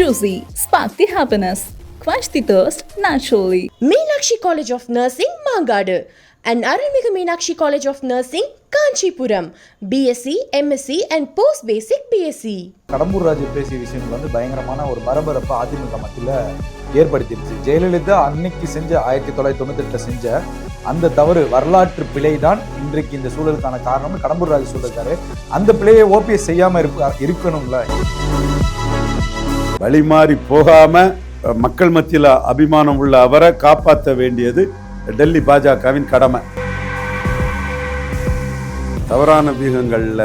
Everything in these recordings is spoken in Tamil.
Juicy, spark the happiness. Quench the thirst naturally. Meenakshi College of Nursing, Mangadu, and Arulmigu Meenakshi College of Nursing, Kanchipuram, BSc, MSc, and Post Basic BSc. Kadambur Raju பேசிய விஷயங்கள் வந்து பயங்கரமான ஒரு பரபரப்பை அதிமுக மத்தியில் ஏற்படுத்திருச்சு ஜெயலலிதா அன்னைக்கு செஞ்ச ஆயிரத்தி தொள்ளாயிரத்தி தொண்ணூத்தெட்டில் செஞ்ச அந்த தவறு வரலாற்று பிழை தான் இன்றைக்கு இந்த சூழலுக்கான காரணம்னு கடம்பூர் ராஜு சொல்லியிருக்காரு அந்த பிழையை ஓபிஎஸ் செய்யாம இருப்ப இருக்கணும்ல வழிமாறி போகாம அஹ், மக்கள் மத்தியில் அபிமானம் உள்ள அவரை காப்பாற்ற வேண்டியது டெல்லி பாஜகவின் கடமை. தவறான வியூகங்களில்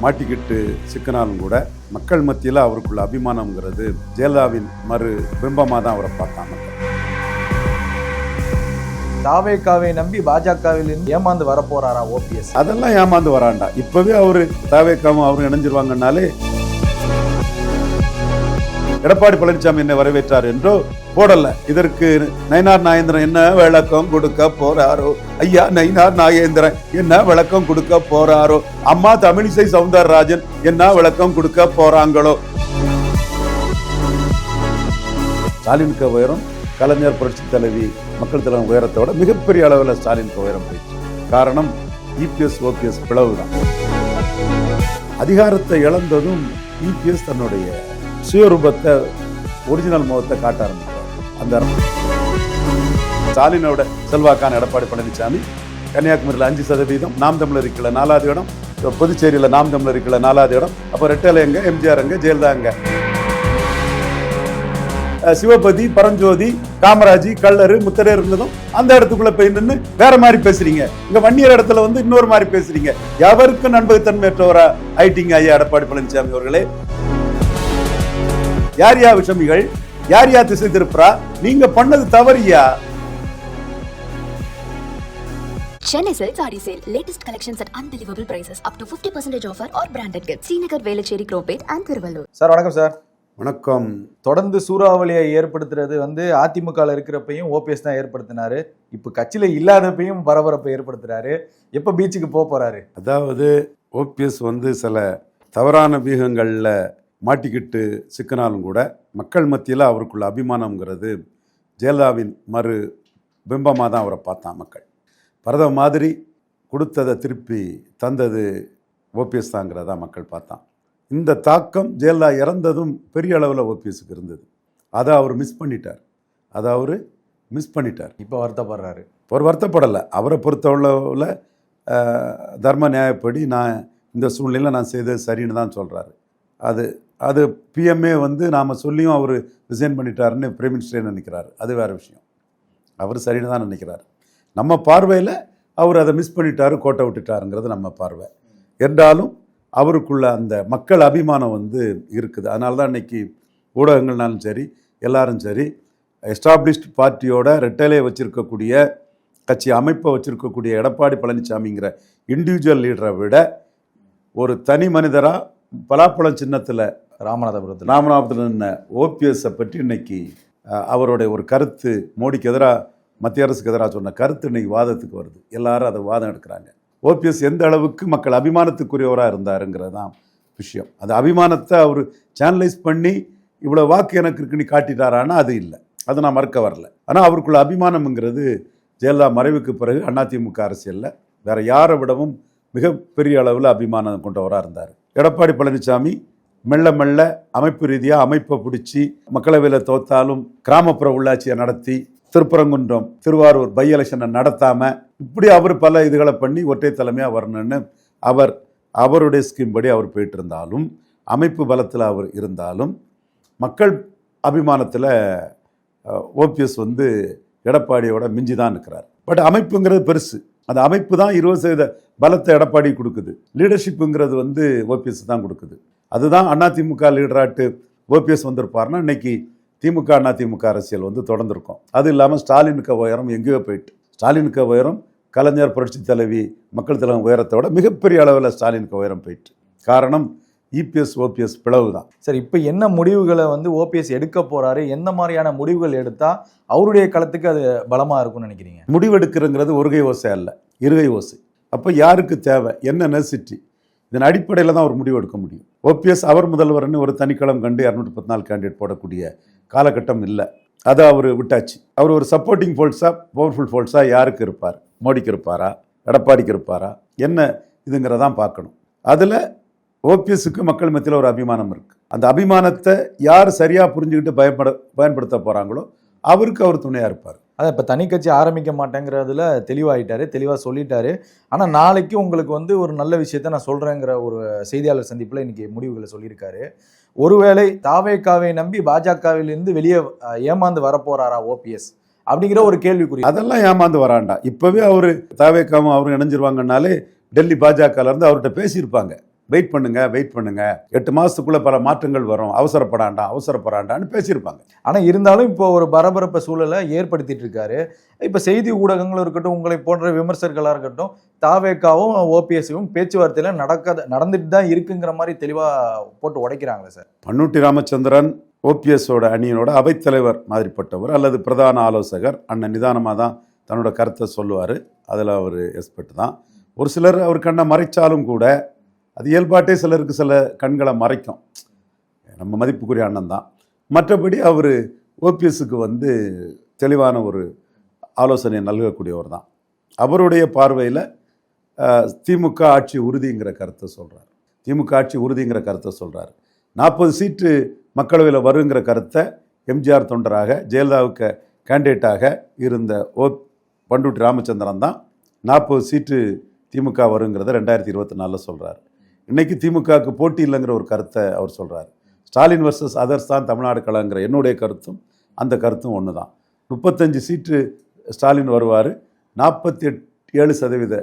மாட்டிக்கிட்டு சிக்கினாலும் கூட மக்கள் மத்தியில் அவருக்குள்ள அபிமானம்ங்கிறது ஜெயலலிதாவின் மறு பிம்பமாக தான் அவரை பார்த்தாங்க தாவேக்காவை நம்பி பாஜகவில் ஏமாந்து வரப்போறாரா ஓபிஎஸ் அதெல்லாம் ஏமாந்து வராண்டா. இப்பவே அவரு தாவேக்காவும் அவரும் இணைஞ்சிருவாங்கனாலே எடப்பாடி பழனிசாமி என்னை வரவேற்றார் என்றோ போடல. இதற்கு நயனார் நாயேந்திரன் என்ன விளக்கம் கொடுக்க போறாரோ? ஐயா நயனார் நாகேந்திரன் என்ன விளக்கம் கொடுக்க போறாரோ? அம்மா தமிழிசை சவுந்தரராஜன் என்ன விளக்கம் கொடுக்க போறாங்களோ? ஸ்டாலினுக்கு உயரம் கலைஞர் புரட்சி தலைவி மக்கள் தலைவர் உயரத்தோட மிகப்பெரிய அளவில் ஸ்டாலினுக்கு உயரம் போயிடுச்சு. காரணம் இபிஎஸ் ஓபிஎஸ் பிளவு தான் அதிகாரத்தை இழந்ததும் இபிஎஸ் தன்னுடைய சுயரூபத்தை ஒரிஜினல் முகத்தை காட்ட ஆரம்பித்தார் அந்த ஸ்டாலினோட செல்வாக்கான எடப்பாடி பழனிசாமி கன்னியாகுமரியில் அஞ்சு சதவீதம் நாம் தமிழர் இருக்கல நாலாவது இடம் புதுச்சேரியில் நாம் தமிழர் இருக்கல நாலாவது இடம் அப்போ ரெட்டலை எங்க எம்ஜிஆர் எங்க ஜெயலலிதா எங்க? சிவபதி பரஞ்சோதி காமராஜி கல்லரு முத்தரே இருந்ததும் அந்த இடத்துக்குள்ள போய் நின்று வேற மாதிரி பேசுறீங்க. இங்க வன்னியர் இடத்துல வந்து இன்னொரு மாதிரி பேசுறீங்க. எவருக்கும் நண்பகத்தன்மையற்றவரா ஐட்டிங்க ஐயா எடப்பாடி பழனிசாமி அவர்களே? யார் யா விஷமிகள் யார் யா திசை திருப்புறா நீங்க பண்ணது தவறியா Chennai Silk Saree Sale. Latest collections at unbelievable prices. Up to 50% offer or branded gifts. Srinagar, Velachery, Cropate and Thiruvallur. Sir வணக்கம் சார் வணக்கம் தொடர்ந்து சூறாவளியை ஏற்படுத்துறது வந்து அதிமுகவில் இருக்கிறப்பையும் ஓபிஎஸ் தான் ஏற்படுத்தினாரு இப்போ கட்சியில இல்லாதப்பையும் பரபரப்பை ஏற்படுத்துறாரு எப்போ பீச்சுக்கு போக போறாரு அதாவது ஓபிஎஸ் வந்து சில தவறான வியூகங்களில் மாட்டிக்கிட்டு சிக்கினாலும் கூட மக்கள் மத்தியில் அவருக்குள்ள அபிமானம்ங்கிறது ஜெயலலிதாவின் மறு பிம்பமாக தான் அவரை பார்த்தான் மக்கள். பரத மாதிரி கொடுத்ததை திருப்பி தந்தது ஓபிஎஸ் தாங்கிறதா மக்கள் பார்த்தான். இந்த தாக்கம் ஜெயலலிதா இறந்ததும் பெரிய அளவில் ஓபிஎஸ்க்கு இருந்தது. அதை அவர் மிஸ் பண்ணிட்டார். அதை அவர் மிஸ் பண்ணிட்டார். இப்போ வருத்தப்படுறாரு. அவர் வருத்தப்படலை. அவரை பொறுத்தளவில் தர்ம நியாயப்படி நான் இந்த சூழ்நிலையில் நான் செய்தது சரின்னு தான் சொல்கிறாரு அது அது பிஎம்ஏ வந்து நாம் சொல்லியும் அவர் ரிசைன் பண்ணிட்டாருன்னு பிரைம் மினிஸ்டரே நினைக்கிறாரு. அது வேறு விஷயம். அவர் சரின்னு தான் நினைக்கிறார். நம்ம பார்வையில் அவர் அதை மிஸ் பண்ணிட்டாரு கோட்டை விட்டுட்டாருங்கிறது நம்ம பார்வை. என்றாலும் அவருக்குள்ள அந்த மக்கள் அபிமானம் வந்து இருக்குது. அதனால தான் இன்றைக்கி ஊடகங்கள்னாலும் சரி எல்லாரும் சரி எஸ்டாப்ளிஷ்ட் பார்ட்டியோட ரெட்டலையை வச்சுருக்கக்கூடிய கட்சி அமைப்பை வச்சுருக்கக்கூடிய எடப்பாடி பழனிசாமிங்கிற இண்டிவிஜுவல் லீடரை விட ஒரு தனி மனிதராக பலாப்பழம் சின்னத்தில் ராமநாதபுரத்தில். ராமநாதபுரத்தில் நின்ன ஓபிஎஸ்ஸை பற்றி இன்னைக்கு அவருடைய ஒரு கருத்து மோடிக்கு எதிராக மத்திய அரசுக்கு எதிராக சொன்ன கருத்து இன்னைக்கு வாதத்துக்கு வருது. எல்லாரும் அதை வாதம் எடுக்கிறாங்க. ஓபிஎஸ் எந்த அளவுக்கு மக்கள் அபிமானத்துக்குரியவராக இருந்தாருங்கிறது தான் விஷயம். அது அபிமானத்தை அவர் சேனலைஸ் பண்ணி இவ்வளோ வாக்கு எனக்கு இருக்குன்னு காட்டிட்டாரான்னா அது இல்லை. அதை நான் மறுக்க வரல. ஆனால் அவருக்குள்ள அபிமானம்ங்கிறது ஜெயலலிதா மறைவுக்கு பிறகு அதிமுக அரசியலில் வேறு யாரை விடவும் மிகப்பெரிய அளவில் அபிமானம் கொண்டவராக இருந்தார். எடப்பாடி பழனிசாமி மெல்ல மெல்ல அமைப்பு ரீதியாக அமைப்பை பிடிச்சி மக்களவையில் தோத்தாலும் கிராமப்புற உள்ளாட்சியை நடத்தி திருப்பரங்குன்றம் திருவாரூர் பை எலெக்ஷனை நடத்தாமல் இப்படி அவர் பல இதுகளை பண்ணி ஒற்றை தலைமையாக வரணும்னு அவர் அவருடைய ஸ்கீம் படி அவர் போயிட்டு இருந்தாலும் அமைப்பு பலத்தில் அவர் இருந்தாலும் மக்கள் அபிமானத்தில் ஓபிஎஸ் வந்து எடப்பாடியோட மிஞ்சி தான் இருக்கிறார். பட் அமைப்புங்கிறது பெருசு. அந்த அமைப்பு தான் இருபது சதவீத பலத்தை எடப்பாடி கொடுக்குது. லீடர்ஷிப்புங்கிறது வந்து ஓபிஎஸ் தான் கொடுக்குது. அதுதான் அதிமுக லீடராட்டு ஓபிஎஸ் வந்திருப்பாருன்னா இன்னைக்கு திமுக அதிமுக அரசியல் வந்து தொடர்ந்துருக்கும். அது இல்லாமல் ஸ்டாலினுக்கு உயரம் எங்கேயோ போயிட்டு. ஸ்டாலினுக்கு உயரம் கலைஞர் புரட்சி தலைவி மக்கள் தலைவர் உயரத்தோட மிகப்பெரிய அளவில் ஸ்டாலினுக்கு உயரம் போயிட்டு. காரணம் இபிஎஸ் ஓபிஎஸ் பிளவு தான் சரி இப்போ என்ன முடிவுகளை வந்து ஓபிஎஸ் எடுக்க போறாரு? எந்த மாதிரியான முடிவுகள் எடுத்தா அவருடைய களத்துக்கு அது பலமா இருக்கும்னு நினைக்கிறீங்க? முடிவெடுக்கிறங்கிறது ஒருகை ஓசை அல்ல இருகை ஓசை. அப்போ யாருக்கு தேவை? என்ன நெசிட்டி இதன் அடிப்படையில் தான் ஒரு முடிவு எடுக்க முடியும். ஓபிஎஸ் அவர் முதல்வர்னு ஒரு தனிக்களம் கண்டு இரநூத்தி பத்து நாலு கேண்டிடேட் போடக்கூடிய காலகட்டம் இல்லை. அதை அவர் விட்டாச்சு. அவர் ஒரு சப்போர்ட்டிங் ஃபோல்ஸாக பவர்ஃபுல் ஃபோல்ஸாக யாருக்கு இருப்பார்? மோடிக்கு இருப்பாரா? எடப்பாடிக்கு இருப்பாரா? என்ன இதுங்கிறதான் பார்க்கணும். அதில் ஓபிஎஸ்க்கு மக்கள் மத்தியில் ஒரு அபிமானம் இருக்குது அந்த அபிமானத்தை யார் சரியாக புரிஞ்சுக்கிட்டு பயன்பட பயன்படுத்த போகிறாங்களோ அவருக்கு அவர் துணையாக இருப்பார். அதான் இப்போ தனி கட்சி ஆரம்பிக்க மாட்டேங்கிறதுல தெளிவாயிட்டாரு தெளிவாக சொல்லிட்டாரு. ஆனால் நாளைக்கு உங்களுக்கு வந்து ஒரு நல்ல விஷயத்த நான் சொல்கிறேங்கிற ஒரு செய்தியாளர் சந்திப்பில் இன்னைக்கு முடிவுகளை சொல்லியிருக்காரு. ஒருவேளை தாவேக்காவை நம்பி பாஜகவிலிருந்து வெளியே ஏமாந்து வரப்போறாரா ஓபிஎஸ் அப்படிங்கிற ஒரு கேள்விக்குறி. அதெல்லாம் ஏமாந்து வராண்டா? இப்போவே அவர் தாவேக்காவும் அவரும் இணைஞ்சிருவாங்கனாலே டெல்லி பாஜகலேருந்து அவர்கிட்ட பேசியிருப்பாங்க. வெயிட் பண்ணுங்க வெயிட் பண்ணுங்க. எட்டு மாசத்துக்குள்ள பல மாற்றங்கள் வரும். அவசரப்படாண்டா அவசரப்படாண்டான்னு பேசியிருப்பாங்க. ஆனால் இருந்தாலும் இப்போ ஒரு பரபரப்ப சூழலை ஏற்படுத்திட்டு இருக்காரு. இப்போ செய்தி ஊடகங்களும் இருக்கட்டும் உங்களை போன்ற விமர்சகர்களாக இருக்கட்டும் தாவேக்காவும் ஓபிஎஸ்ஸும் பேச்சுவார்த்தையில நடக்காத நடந்துட்டு தான் இருக்குங்கிற மாதிரி தெளிவாக போட்டு உடைக்கிறாங்களே சார். பன்னூட்டி ராமச்சந்திரன் ஓபிஎஸோட அணியினோட அவைத்தலைவர் மாதிரிப்பட்டவர் அல்லது பிரதான ஆலோசகர் அண்ணன் நிதானமாக தான் தன்னோட கருத்தை சொல்லுவார். அதில் அவர் எக்ஸ்பர்ட் தான். ஒரு சிலர் அவர் கண்ணை மறைச்சாலும் கூட அது இயல்பாட்டே சிலருக்கு சில கண்களை மறைக்கும். நம்ம மதிப்புக்குரிய அண்ணன் தான். மற்றபடி அவர் ஓபிஎஸ்க்கு வந்து தெளிவான ஒரு ஆலோசனை நல்கக்கூடியவர் தான். அவருடைய பார்வையில் திமுக ஆட்சி உறுதிங்கிற கருத்தை சொல்கிறார் திமுக ஆட்சி உறுதிங்கிற கருத்தை சொல்கிறார் நாற்பது சீட்டு மக்களவையில் வருங்கிற கருத்தை எம்ஜிஆர் தொண்டராக ஜெயலலிதாவுக்கு கேண்டிடேட்டாக இருந்த ஓ பண்டூட்டி ராமச்சந்திரன் தான் நாற்பது சீட்டு திமுக வருங்கிறத ரெண்டாயிரத்தி இருபத்தி நாலில் சொல்கிறார் இன்னைக்கு திமுகவுக்கு போட்டி இல்லைங்கிற ஒரு கருத்தை அவர் சொல்கிறார் ஸ்டாலின் வர்சஸ் அதர்ஸ் தான் தமிழ்நாடு கலங்கிற என்னுடைய கருத்தும் அந்த கருத்தும் ஒன்று தான் முப்பத்தஞ்சு சீட்டு ஸ்டாலின் வருவார் நாற்பத்தி எட் ஏழு சதவீத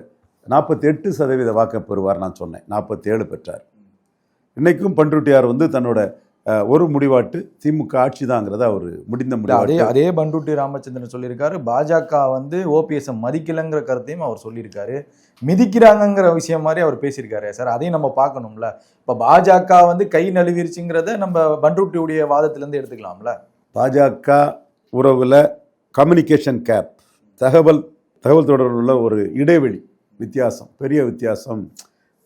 நாற்பத்தி எட்டு சதவீத வாக்கை பெறுவார் நான் சொன்னேன். நாற்பத்தி ஏழு பெற்றார். இன்றைக்கும் பண்ருட்டியார் வந்து தன்னோட ஒரு முடிவாட்டு திமுக ஆட்சி தாங்கிறத அவர் முடிந்த இல்ல, அதே பண்டூட்டி ராமச்சந்திரன் சொல்லியிருக்காரு. பாஜக வந்து ஓபிஎஸ் மதிக்கலைங்கிற கருத்தையும் அவர் சொல்லியிருக்காரு. மிதிக்கிறாங்கங்கிற விஷயம் மாதிரி அவர் பேசியிருக்காரு சார். அதையும் நம்ம பார்க்கணும்ல. இப்போ பாஜக வந்து கை நழுவிருச்சுங்கிறத நம்ம பண்டூட்டியுடைய வாதத்திலேருந்து எடுத்துக்கலாம்ல. பாஜக உறவில் கம்யூனிகேஷன் கேப் தகவல் தகவல் தொடர்புள்ள ஒரு இடைவெளி வித்தியாசம் பெரிய வித்தியாசம்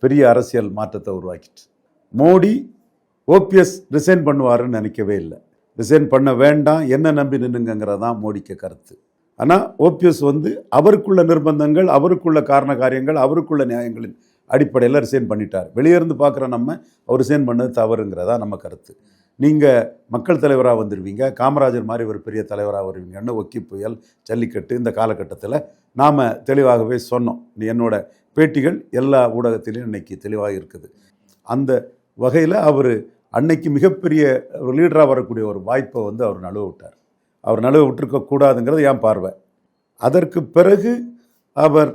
பெரிய அரசியல் மாற்றத்தை உருவாக்கிட்டு. மோடி ஓபிஎஸ் ரிசைன் பண்ணுவாருன்னு நினைக்கவே இல்லை. ரிசைன் பண்ண வேண்டாம் என்ன நம்பி நின்னுங்கிறது தான் மோடிக்கு கருத்து. ஆனால் ஓபிஎஸ் வந்து அவருக்குள்ள நிர்பந்தங்கள் அவருக்குள்ள காரண காரியங்கள் அவருக்குள்ள நியாயங்களின் அடிப்படையில் ரிசைன் பண்ணிட்டார். வெளியே இருந்து பார்க்குற நம்ம அவர் ரிசைன் பண்ணது தவறுங்கிறதா நம்ம கருத்து. நீங்கள் மக்கள் தலைவராக வந்துடுவீங்க காமராஜர் மாதிரி ஒரு பெரிய தலைவராக வருவீங்கன்னு ஒக்கி புயல் ஜல்லிக்கட்டு இந்த காலகட்டத்தில் நாம் தெளிவாகவே சொன்னோம். நீ என்னோட பேட்டிகள் எல்லா ஊடகத்திலையும் இன்னைக்கு தெளிவாக இருக்குது. அந்த வகையில் அவர் அன்னைக்கு மிகப்பெரிய ஒரு லீடராக வரக்கூடிய ஒரு வாய்ப்பை வந்து அவர் நழுவ விட்டார். அவர் நழுவ விட்டுருக்க கூடாதுங்கிறது என் பார்வை. அதற்கு பிறகு அவர்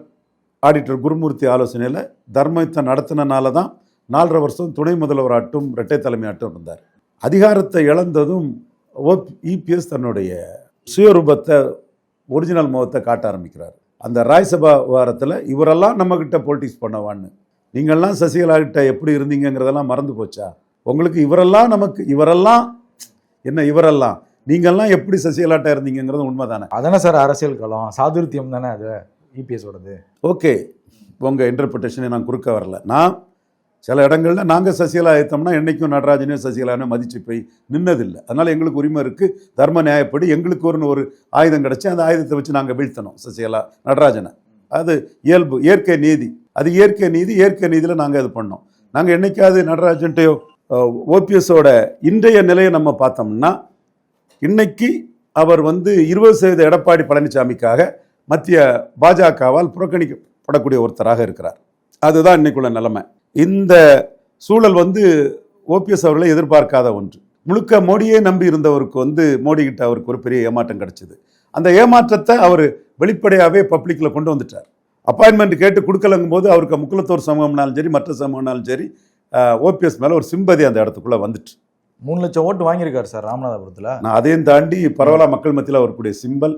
ஆடிட்டர் குருமூர்த்தி ஆலோசனையில் தர்மத்தை நடத்தினால தான் நாலரை வருஷம் துணை முதல்வராட்டும் இரட்டை தலைமையாட்டும் இருந்தார். அதிகாரத்தை இழந்ததும் ஓ இபிஎஸ் தன்னுடைய சுயரூபத்தை ஒரிஜினல் முகத்தை காட்ட ஆரம்பிக்கிறார். அந்த ராஜ்சபா வாரத்தில் இவரெல்லாம் நம்மக்கிட்ட பொலிட்டிக்ஸ் பண்ணவான்னு நீங்கள்லாம் சசிகலா கிட்ட எப்படி இருந்தீங்கங்கிறதெல்லாம் மறந்து போச்சா? உங்களுக்கு இவரெல்லாம் நமக்கு இவரெல்லாம் என்ன இவரெல்லாம்? நீங்கள்லாம் எப்படி சசிகலாட்ட இருந்தீங்கங்கிறது உண்மைதானே. அதானே சார் அரசியல் களம். சாதுர்த்தியம் தானே அது இபிஎஸோடது ஓகே. உங்கள் இன்டர்பிரிட்டேஷனை நான் குறுக்க வரல. நான் சில இடங்களில் நாங்கள் சசிகலா ஏற்றோம்னா என்றைக்கும் நடராஜனே சசிகலானே மதிச்சு போய் நின்னதில்லை. அதனால் எங்களுக்கு உரிமை இருக்குது தர்ம நியாயப்படி எங்களுக்கு ஒரு ஒரு ஆயுதம் கிடச்சி அந்த ஆயுதத்தை வச்சு நாங்கள் வீழ்த்தணும் சசிகலா நடராஜனை. அது இயல்பு இயற்கை நீதி. அது இயற்கை நீதி இயற்கை நீதியில் நாங்கள் இது பண்ணோம். நாங்கள் என்னைக்காவது நடராஜன்ட்டையோ ஓபிஎஸோட இன்றைய நிலையை நம்ம பார்த்தோம்னா இன்னைக்கு அவர் வந்து இருபது சதவீத எடப்பாடி பழனிசாமிக்காக மத்திய பாஜகவால் புறக்கணிக்கப்படக்கூடிய ஒருத்தராக இருக்கிறார். அதுதான் இன்னைக்குள்ள நிலைமை. இந்த சூழல் வந்து ஓபிஎஸ் அவர்களை எதிர்பார்க்காத ஒன்று. முழுக்க மோடியே நம்பி இருந்தவருக்கு வந்து மோடி கிட்ட அவருக்கு ஒரு பெரிய ஏமாற்றம் கிடைச்சது. அந்த ஏமாற்றத்தை அவர் வெளிப்படையாகவே பப்ளிக்கில் கொண்டு வந்துட்டார். அப்பாயின்மெண்ட் கேட்டு கொடுக்கலங்கும் போது அவருக்கு முக்குலத்தோர் சமூகம்னாலும் சரி மற்ற சமூகம்னாலும் சரி ஓபிஎஸ் மேலே ஒரு சிம்பதி அந்த இடத்துக்குள்ளே வந்துட்டு. மூணு லட்சம் ஓட்டு வாங்கியிருக்காரு சார் ராமநாதபுரத்தில். நான் அதையும் தாண்டி பரவலாக மக்கள் மத்தியில் அவருக்குடைய சிம்பல்.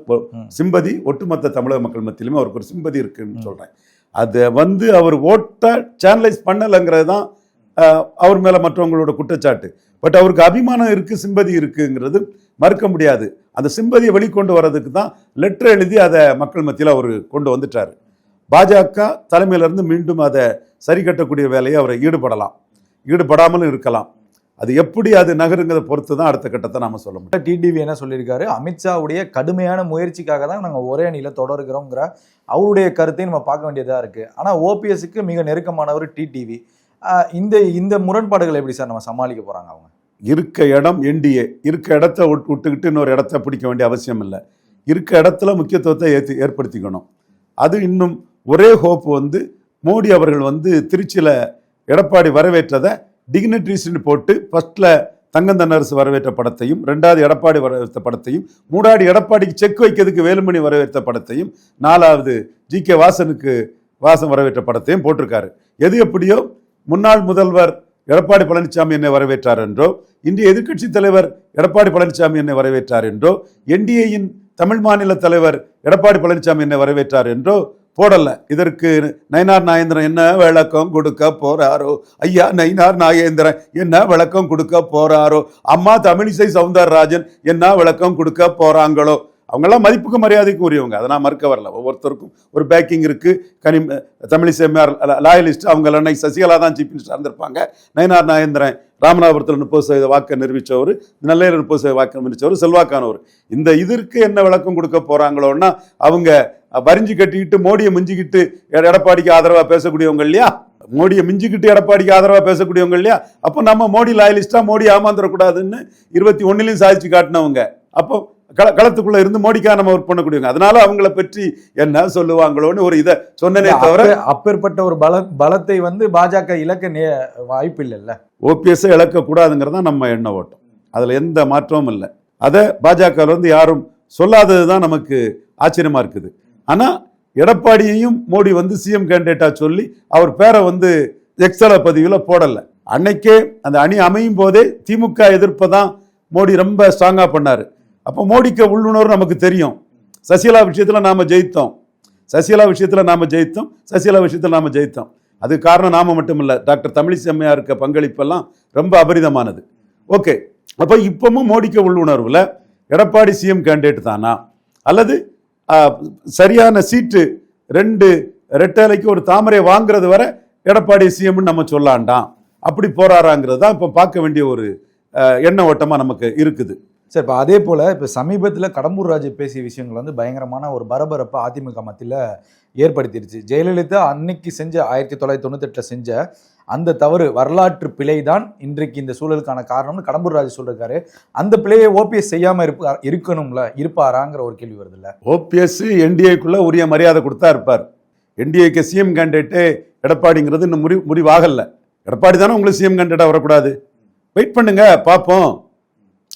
சிம்பதி ஒட்டுமொத்த தமிழக மக்கள் மத்தியிலுமே அவருக்கு ஒரு சிம்பதி இருக்குன்னு. சொல்கிறேன் அதை வந்து அவர் ஓட்டை சேனலைஸ் பண்ணலைங்கிறது தான் அவர் மேலே மற்றவங்களோட குற்றச்சாட்டு. பட் அவருக்கு அபிமானம் இருக்குது சிம்பதி இருக்குங்கிறது மறுக்க முடியாது. அந்த சிம்பதியை வெளிக்கொண்டு வர்றதுக்கு தான் லெட்டர் எழுதி அதை மக்கள் மத்தியில் அவர் கொண்டு வந்துட்டார். பாஜக தலைமையிலிருந்து மீண்டும் அதை சரி கட்டக்கூடிய வேலையை அவரை ஈடுபடலாம். ஈடுபடாமலும் இருக்கலாம். அது எப்படி அது நகருங்கிறத பொறுத்து தான் அடுத்த கட்டத்தை நாம சொல்ல முடியும். டிடிவி என்ன சொல்லியிருக்காரு? அமித்ஷாவுடைய கடுமையான முயற்சிக்காக தான் நாங்கள் ஒரே அணியில தொடர்கிறோங்கிற அவருடைய கருத்தையும் நம்ம பார்க்க வேண்டியதா இருக்கு. ஆனா ஓபிஎஸ்க்கு மிக நெருக்கமானவர் டிடிவி இந்த இந்த முரண்பாடுகளை எப்படி சார் நம்ம சமாளிக்க போறாங்க அவங்க? இருக்க இடம் என்டிஏ இருக்க இடத்த விட்டு- விட்டுக்கிட்டு இன்னொரு இடத்த பிடிக்க வேண்டிய அவசியம் இல்லை. இருக்க இடத்துல முக்கியத்துவத்தை ஏற்றி ஏற்படுத்திக்கணும். அது இன்னும் ஒரே ஹோப் வந்து மோடி அவர்கள் வந்து திருச்சியில் எடப்பாடி வரவேற்றதை டிக்னிட்ரிஸ்னு போட்டு ஃபஸ்ட்டில் தங்கந்தன் அரசு வரவேற்ற படத்தையும் ரெண்டாவது எடப்பாடி வரவேற்ற படத்தையும் மூடாடி எடப்பாடிக்கு செக் வைக்கிறதுக்கு வேலுமணி வரவேற்ற படத்தையும் நாலாவது ஜி கே வாசனுக்கு வாசன் வரவேற்ற படத்தையும் போட்டிருக்காரு. எது எப்படியோ முன்னாள் முதல்வர் எடப்பாடி பழனிசாமி என்னை வரவேற்றார் என்றோ இந்திய எதிர்க்கட்சி தலைவர் எடப்பாடி பழனிசாமி என்னை வரவேற்றார் என்றோ என்டிஏயின் தமிழ் மாநில தலைவர் எடப்பாடி பழனிசாமி என்னை வரவேற்றார் என்றோ போடலை. இதற்கு நயனார் நாயேந்திரன் என்ன விளக்கம் கொடுக்க போறாரோ? ஐயா நயினார் நாயேந்திரன் என்ன விளக்கம் கொடுக்க போறாரோ? அம்மா தமிழிசை சவுந்தரராஜன் என்ன விளக்கம் கொடுக்க போறாங்களோ? அவங்கெல்லாம் மதிப்புக்கு மரியாதைக்கும் உரியவங்க. அதை நான் மறுக்க வரல. ஒவ்வொருத்தருக்கும் ஒரு பேக்கிங் இருக்குது கனி தமிழிசை லாயலிஸ்ட் அவங்க அன்னை சசிகலா தான் சீஃப் மினிஸ்டர் இருந்திருப்பாங்க. நயனார் நாயேந்திரன் ராமநாதபுரத்தில் முப்பது சதவீத வாக்கை நிரூபித்தவர் நெல்லையில் முப்பது சதவீத வாக்கு நிரூபித்தவர் செல்வாக்கானவர். இந்த இதற்கு என்ன விளக்கம் கொடுக்க போகிறாங்களோன்னா அவங்க வரிஞ்சு கட்டிக்கிட்டு மோடியை மிஞ்சிக்கிட்டு எட- எடப்பாடிக்கு ஆதரவா பேசக்கூடியவங்க இல்லையா? மோடியை மிஞ்சிக்கிட்டு எடப்பாடிக்கு ஆதரவா பேசக்கூடியவங்க இல்லையா? அப்போ நம்ம மோடி லாயலிஸ்டா மோடி ஏமாந்துடக்கூடாதுன்னு இருபத்தி ஒன்னுலையும் சாதிச்சு காட்டினவங்க. அப்போ கள களத்துக்குள்ள இருந்து மோடிக்காக நம்ம ஒர்க் பண்ணக்கூடியவங்க. அதனால அவங்கள பற்றி என்ன சொல்லுவாங்களோன்னு ஒரு இதை சொன்னனே தவிர அப்ப- அப்பேற்பட்ட ஒரு பல பலத்தை வந்து பாஜக இலக்க நே- வாய்ப்பு இல்லைல்ல ஓபிஎஸ் இழக்கக்கூடாதுங்கிறது தான் நம்ம எண்ண ஓட்டம். அதில் எந்த மாற்றமும் இல்லை. அதை பாஜகவில் வந்து யாரும் சொல்லாதது தான் நமக்கு ஆச்சரியமா இருக்குது. ஆனால் எடப்பாடியையும் மோடி வந்து சிஎம் கேண்டிடேட்டாக சொல்லி அவர் பேரை வந்து எக்ஸல பதிவில் போடலை. அன்னைக்கே அந்த அணி அமையும் போதே திமுக எதிர்ப்பை தான் மோடி ரொம்ப ஸ்ட்ராங்காக பண்ணார். அப்போ மோடிக்கு உள்ளுணர்வு நமக்கு தெரியும். சசிகலா விஷயத்தில் நாம் ஜெயித்தோம். சசிகலா விஷயத்தில் நாம் ஜெயித்தோம். சசிகலா விஷயத்தில் நாம் ஜெயித்தோம். அது காரணம் நாம மட்டும் இல்லை டாக்டர் தமிழிசை இருக்க பங்களிப்பெல்லாம் ரொம்ப அபரிதமானது. ஓகே. அப்போ இப்பவும் மோடிக்கு உள்ளுணர்வில் எடப்பாடி சிஎம் கேண்டிடேட் தானா? அல்லது சரியான சீட்டு ரெண்டு ரெட்டலைக்கு ஒரு தாமரை வாங்குறது வரை எடப்பாடி சிஎம்னு நம்ம சொல்லாண்டாம். அப்படி போராறாங்கிறது தான் இப்போ பார்க்க வேண்டிய ஒரு எண்ண ஓட்டமாக நமக்கு இருக்குது. சரி இப்போ அதே போல் இப்போ சமீபத்தில் கடம்பூர் ராஜு பேசிய விஷயங்கள் வந்து பயங்கரமான ஒரு பரபரப்பை அதிமுக மத்தியில் ஏற்படுத்திடுச்சு ஜெயலலிதா அன்னைக்கு செஞ்ச ஆயிரத்தி தொள்ளாயிரத்தி தொண்ணூத்தெட்டில் செஞ்ச அந்த தவறு வரலாற்று பிழை தான் இன்றைக்கு இந்த சூழலுக்கான காரணம்னு கடம்பூர் ராஜு சொல்லிருக்காரு. அந்த பிழையை ஓபிஎஸ் செய்யாம இருப்பா இருக்கணும்ல இருப்பாராங்கிற ஒரு கேள்வி வருது இல்லை ஓபிஎஸ் என்டிஏக்குள்ள உரிய மரியாதை கொடுத்தா இருப்பார். என்டிஏக்கு சிஎம் கேண்டிடேட்டு எடப்பாடிங்கிறது இன்னும் முடி முடிவாகல. எடப்பாடி தானே உங்களுக்கு சிஎம் கேண்டிடேட்டாக வரக்கூடாது. வெயிட் பண்ணுங்க பார்ப்போம்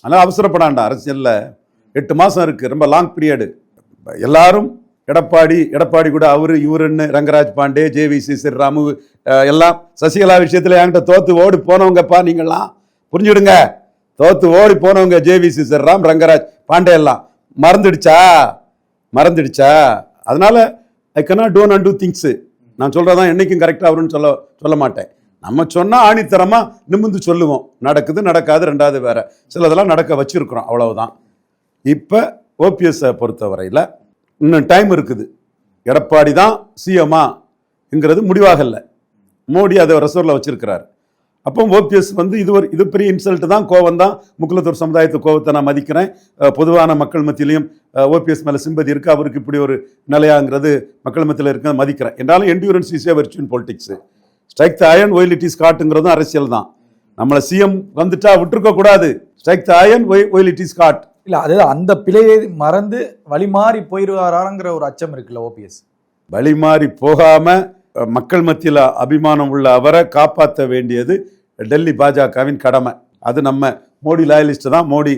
ஆனால் அவசரப்படாண்டா அரசியலில். எட்டு மாதம் இருக்குது ரொம்ப லாங் பீரியடு எல்லாரும் எடப்பாடி எடப்பாடி கூட அவரு இவருன்னு ரங்கராஜ் பாண்டே ஜேவிசி ஸ்ரீராமு அஹ், எல்லாம் சசிகலா விஷயத்தில் என்கிட்ட தோத்து ஓடி போனவங்கப்பா நீங்கள்லாம். புரிஞ்சுடுங்க. தோத்து ஓடி போனவங்க ஜேவிசி ஸ்ரீராம் ரங்கராஜ் பாண்டே எல்லாம். மறந்துடுச்சா? மறந்துடுச்சா? அதனால் I cannot do and two things நான் சொல்கிறதான் என்றைக்கும் கரெக்டாக வரும்னு சொல்ல சொல்ல மாட்டேன். நம்ம சொன்னால் ஆணித்தரமாக நிமிந்து சொல்லுவோம். நடக்குது நடக்காது ரெண்டாவது வேற. சிலதெல்லாம் நடக்க வச்சுருக்குறோம். அவ்வளவுதான். இப்போ ஓபிஎஸ்ஸை பொறுத்தவரையில் இன்னும் டைம் இருக்குது. எடப்பாடி தான் சிஎம்மாங்கிறது முடிவாகல மோடி அதை ரெசர்வில் வச்சிருக்கிறார். அப்போ ஓபிஎஸ் வந்து இது ஒரு இது பெரிய இன்சல்ட்டு தான் கோவம் தான். முக்குலத்தூர் சமுதாயத்து கோவத்தை நான் மதிக்கிறேன். பொதுவான மக்கள் மத்தியிலையும் ஓபிஎஸ் மேலே சிம்பதி இருக்கு. அவருக்கு இப்படி ஒரு நிலையாங்கிறது மக்கள் மத்தியில் இருக்கிறத மதிக்கிறேன். என்றாலும் endurance is வெர்ச்சுவன் politics strike the iron while it is காட்டுங்கிறதும் அரசியல் தான். நம்மளை சிஎம் வந்துட்டா விட்டுருக்க கூடாது. Strike the iron while it is hot இல்ல அது அந்த பிழையை மறந்து வழி மாறி போயிடுவாராங்கிற ஒரு அச்சம் இருக்குல்ல ஓபிஎஸ். வழி மாறி போகாம அஹ், மக்கள் மத்தியில் அபிமானம் உள்ள அவரை காப்பாற்ற வேண்டியது டெல்லி பாஜகவின் கடமை. அது நம்ம மோடி லாயலிஸ்ட் தான். மோடி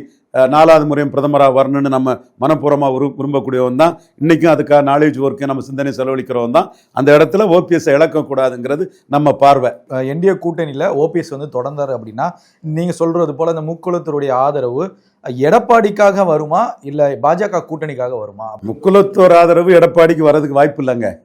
நாலாவது முறையும் பிரதமராக வரணும்னு நம்ம மனப்பூர்வமாக விரு விரும்பக்கூடியவன் தான். இன்றைக்கும் அதுக்காக நாலேஜ் ஒர்க்கு நம்ம சிந்தனை செலவழிக்கிறவன் தான். அந்த இடத்துல ஓபிஎஸ்ஸை இழக்கக்கூடாதுங்கிறது நம்ம பார்வை. என்டிஏ கூட்டணியில ஓபிஎஸ் வந்து தொடர்ந்தாரு அப்படின்னா நீங்க சொல்றது போல இந்த முக்குளத்தருடைய ஆதரவு எடப்பாடிக்காக வருமா? இல்ல பாஜக கூட்டணிக்காக வருமா? முக்குலத்தோர் ஆதரவு எடப்பாடிக்கு வர்றதுக்கு வாய்ப்பு இல்லைங்க.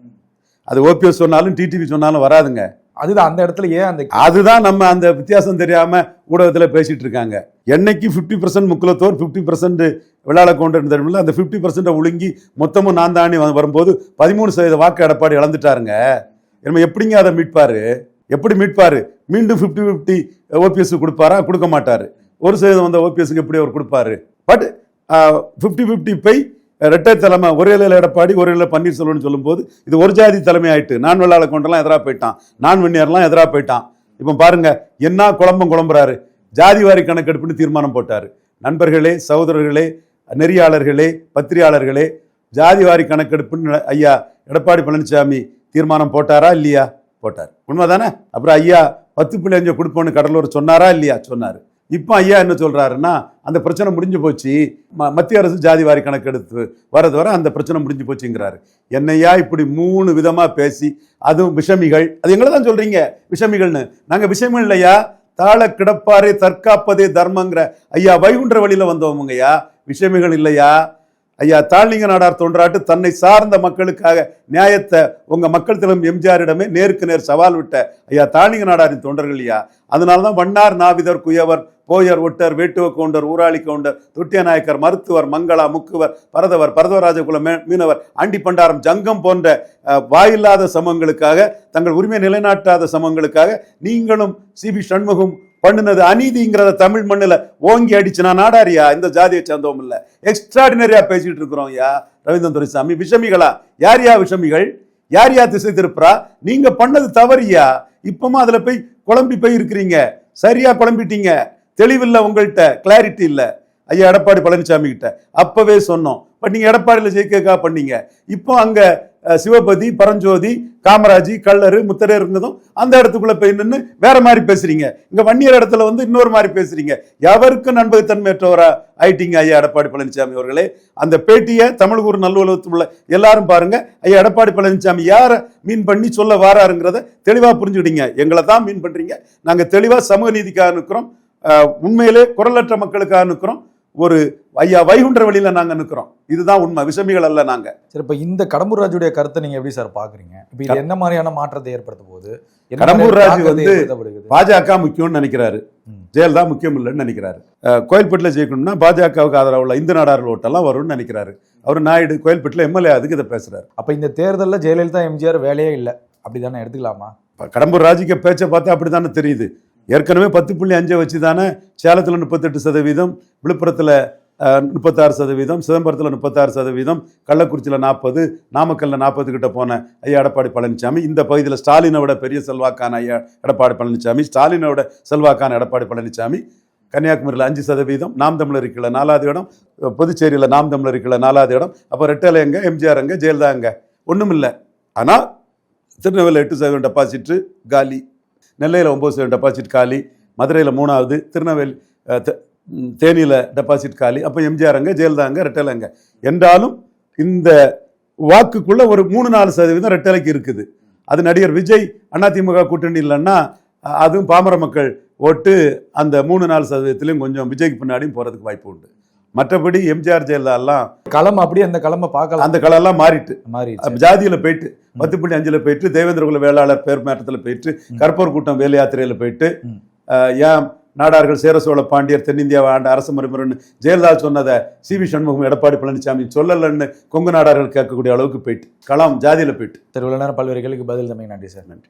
அது ஓபிஎஸ் சொன்னாலும் டிடிவி சொன்னாலும் வராதுங்க. அதுதான் அந்த இடத்துல ஏன் அந்த அதுதான் நம்ம அந்த வித்தியாசம் தெரியாம ஊடகத்துல பேசிட்டு இருக்காங்க. என்னைக்கு 50% பர்சன்ட் முக்குலத்தோர் ஃபிஃப்டி பர்சன்ட் விளாட கொண்டு தெரியுமில்ல? அந்த 50% பர்சன்ட்டை ஒழுங்கி மொத்தமும் நான் தாண்டி வரும்போது பதிமூணு சதவீத வாக்கு எடப்பாடி இழந்துட்டாருங்க. நம்ம எப்படிங்க அதை மீட்பாரு? எப்படி மீட்பாரு? மீண்டும் ஃபிஃப்டி ஃபிஃப்டி ஓபிஎஸ் கொடுப்பாரா? கொடுக்க மாட்டார். ஒரு சதவீதம் வந்த ஓபிஎஸ்க்கு எப்படி அவர் கொடுப்பாரு? பட் ஃபிஃப்டி ஃபிஃப்டி பை ரெட்டை தலைமை ஒரே இலையில் எடப்பாடி ஒரே இலையில பன்னீர்செல்வம்னு சொல்லும்போது இது ஒரு ஜாதி தலைமை ஆயிட்டு நான் வெள்ளாள கொண்டெல்லாம் எதிராக போயிட்டான் நான் வெண்ணியர்லாம் எதிராக போயிட்டான். இப்போ பாருங்க என்ன குழம்பம் குழம்புறாரு? ஜாதி வாரி கணக்கெடுப்புன்னு தீர்மானம் போட்டார். நண்பர்களே சகோதரர்களே நெறியாளர்களே பத்திரிகையாளர்களே ஜாதி வாரி கணக்கெடுப்புன்னு ஐயா எடப்பாடி பழனிசாமி தீர்மானம் போட்டாரா இல்லையா? போட்டார். உண்மைதானே? அப்புறம் ஐயா பத்து புள்ளி அஞ்சு கொடுப்போன்னு கடலூர் சொன்னாரா இல்லையா? சொன்னார். இப்போ ஐயா என்ன சொல்றாருன்னா அந்த பிரச்சனை முடிஞ்சு போச்சு. ம- மத்திய அரசு ஜாதி வாரி கணக்கெடுத்து வரது வர அந்த பிரச்சனை முடிஞ்சு போச்சுங்கிறாரு. என்னையா இப்படி மூணு விதமா பேசி அதுவும் விஷமிகள். அது எங்களை தான் சொல்றீங்க விஷமிகள்னு. நாங்க விஷமிகள் இல்லையா? தாழ கிடப்பாரே தற்காப்பதே தர்மங்கிற ஐயா வைகுன்ற வழியில வந்தவங்கய்யா விஷமிகள் இல்லையா? ஐயா தாழ்லிங்க நாடார் தொன்றாட்டு தன்னை சார்ந்த மக்களுக்காக நியாயத்தை உங்க மக்கள் திலம் எம்ஜிஆரிடமே நேருக்கு நேர் சவால் விட்ட ஐயா தாழ்லிங்க நாடாரின் தொண்டர்கள் ஐயா. அதனால தான் வண்ணார் நாவிதர் குயவர் கோயர் ஒட்டர் வேட்டுவ கவுண்டர் ஊராளி கவுண்டர் தொட்டிய நாயக்கர் மருத்துவர் மங்களா முக்குவர் பரதவர் பரதவராஜகுல மீனவர் ஆண்டி பண்டாரம் ஜங்கம் போன்ற வாயில்லாத சமங்களுக்காக தங்கள் உரிமை நிலைநாட்டாத சமங்களுக்காக நீங்களும் சிபி சண்முகம் பண்ணுனது அநீதிங்கிறத தமிழ் மண்ணுல ஓங்கி அடிச்சு நான் நாடாரியா இந்த ஜாதியை சேர்ந்தவங்க இல்லை. எக்ஸ்ட்ராடினரியா பேசிட்டு இருக்கிறோம் யா ரவீந்திரன் துரைசாமி. விஷமிகளா? யார் யா விஷமிகள்? யார் யா திசை திருப்புறா? நீங்க பண்ணது தவறியா இப்பமா அதுல போய் குழம்பி போய் இருக்கிறீங்க சரியா குழம்பிட்டீங்க. தெளிவில்லை உங்கள்கிட்ட கிளாரிட்டி இல்லை. ஐயா எடப்பாடி பழனிசாமி கிட்ட. அப்பவே சொன்னோம். பட் நீங்க எடப்பாடியில் ஜெயிக்கக்கா பண்ணீங்க? இப்போ அங்க சிவபதி பரஞ்சோதி காமராஜி கள்ளரு முத்தரே இருந்ததும் அந்த இடத்துக்குள்ள போய் நின்று வேற மாதிரி பேசுறீங்க. இங்க வன்னியர் இடத்துல வந்து இன்னொரு மாதிரி பேசுறீங்க. எவருக்கும் நண்பகத்தன்மையற்றவரா ஆயிட்டீங்க ஐயா எடப்பாடி பழனிசாமி அவர்களே. அந்த பேட்டியை தமிழ்கூர் நல்லுலகத்தில் உள்ள எல்லாரும் பாருங்க. ஐயா எடப்பாடி பழனிசாமி யாரை மீன் பண்ணி சொல்ல வாராருங்கிறத தெளிவா புரிஞ்சுக்கிட்டீங்க. எங்களை தான் மீன் பண்றீங்க. நாங்க தெளிவா சமூக நீதிக்காக இருக்கிறோம் உண்மையிலே குரலற்ற மக்களுக்காக நிற்கிறோம். ஒரு ஐயா வைகுண்ட வழியில நாங்க நிற்கிறோம். இதுதான் உண்மை. விஷமிகள் அல்ல நாங்க. சரி இப்ப இந்த கடம்பூர் ராஜுடைய கருத்தை நீங்க எப்படி சார் பாக்குறீங்க? இப்ப இது என்ன மாதிரியான மாற்றத்தை ஏற்படுத்த போகுது? என்ன கடம்பூர் ராஜு வந்து? பாஜக முக்கியம்னு நினைக்கிறாரு. ம். ஜெயலலிதா முக்கியம் இல்லைன்னு நினைக்கிறாரு. கோயில்பேட்டில் ஜெயிக்கணும்னா பாஜகவுக்கு ஆதரவு உள்ள இந்து நாடார் ஓட்டெல்லாம் வரும்னு நினைக்கிறாரு. அவர் நாயுடு கோயில்பேட்டில் எம்எல்ஏ அதுக்கு இதை பேசுறாரு. அப்ப இந்த தேர்தல்ல ஜெயலலிதா எம்ஜிஆர் வேலையே இல்ல. அப்படிதானே எடுத்துக்கலாமா? இப்ப கடம்பூர் ராஜுக்கு பேச்சை பார்த்தா அப்படித்தானே தெரியுது. ஏற்கனவே பத்து புள்ளி அஞ்சை வச்சு தானே சேலத்தில் முப்பத்தெட்டு சதவீதம் விழுப்புரத்தில் முப்பத்தாறு சதவீதம் சிதம்பரத்தில் முப்பத்தாறு சதவீதம் கள்ளக்குறிச்சியில் நாற்பது நாமக்கல்லில் நாற்பது கிட்ட போன ஐயா எடப்பாடி பழனிசாமி இந்த பகுதியில் ஸ்டாலினை விட பெரிய செல்வாக்கான ஐயா எடப்பாடி பழனிசாமி ஸ்டாலினை விட செல்வாக்கான எடப்பாடி பழனிசாமி கன்னியாகுமரியில் அஞ்சு சதவீதம் நாம் தமிழர் இருக்கல நாலாவது இடம் புதுச்சேரியில் நாம் தமிழர் நாலாவது இடம் அப்போ ரெட்டலை எங்கே எம்ஜிஆர் எங்கே ஜெயலலிதா எங்கே? ஒன்றும் இல்லை ஆனால் திருநெல்வேலியில் எட்டு சதவீதம் டெபாசிட்டு காலி. நெல்லையில் ஒம்பது சதவீதம் டெபாசிட் காலி மதுரையில் மூணாவது திருநெல்வேலி தேனியில் டெபாசிட் காலி அப்போ எம்ஜிஆர் அங்கே ஜெயலலிதா ரெட்டலைங்க ரெட்டலை என்றாலும் இந்த வாக்குக்குள்ளே ஒரு மூணு நாலு சதவீதம் ரெட்டலைக்கு இருக்குது. அது நடிகர் விஜய் அதிமுக கூட்டணி இல்லைன்னா அதுவும் பாமர மக்கள் ஓட்டு அந்த மூணு நாலு சதவீதத்திலையும் கொஞ்சம் விஜய்க்கு பின்னாடியும் போகிறதுக்கு வாய்ப்பு உண்டு. மற்றபடி எம்ஜிஆர் ஜெயலலிதா எல்லாம் களம் அப்படியே அந்த களமை பார்க்கலாம். அந்த களெல்லாம் மாறிட்டு. மாறி ஜாதியில போயிட்டு பத்து புள்ளி அஞ்சுல போயிட்டு தேவேந்திர குல வேளாளர் பேர் மாற்றத்துல போயிட்டு கற்பூர் கூட்டம் வேலை யாத்திரையில போயிட்டு ஏன் நாடார்கள் சேர சோழ பாண்டியர் தென்னிந்தியாவை ஆண்ட அரச மறுமுறைன்னு ஜெயலலிதா சொன்னதை சி வி சண்முகம் எடப்பாடி பழனிசாமி சொல்லலன்னு கொங்கு நாடார்கள் கேட்கக்கூடிய அளவுக்கு போயிட்டு களம் ஜாதியில போயிட்டு. தெருவில் நேரம் பல்வேறு கேள்விக்கு பதில் தம்பி நன்றி சார். நன்றி.